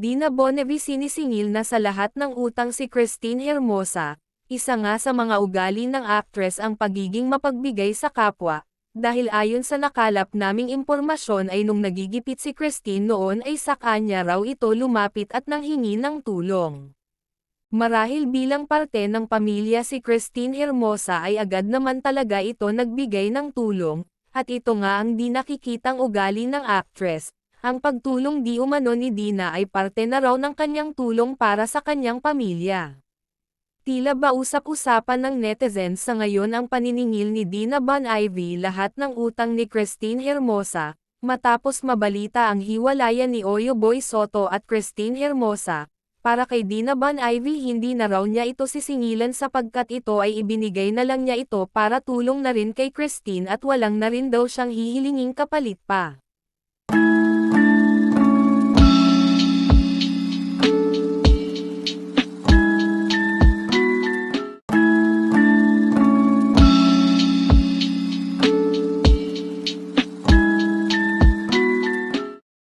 Dina Bonevi sinisingil na sa lahat ng utang si Christine Hermosa, isa nga sa mga ugali ng actress ang pagiging mapagbigay sa kapwa, dahil ayon sa nakalap naming impormasyon ay nung nagigipit si Christine noon ay sa kanya raw ito lumapit at nanghingi ng tulong. Marahil bilang parte ng pamilya si Christine Hermosa ay agad naman talaga ito nagbigay ng tulong, at ito nga ang di nakikitang ugali ng actress, ang pagtulong di umano ni Dina ay parte na raw ng kanyang tulong para sa kanyang pamilya. Tila ba usap-usapan ng netizens sa ngayon ang paniningil ni Dina Bon Ivy lahat ng utang ni Christine Hermosa, matapos mabalita ang hiwalayan ni Oyo Boy Soto at Christine Hermosa, para kay Dina Bon Ivy hindi na raw niya ito sisingilan sapagkat ito ay ibinigay na lang niya ito para tulong na rin kay Christine at walang na rin daw siyang hihilinging kapalit pa.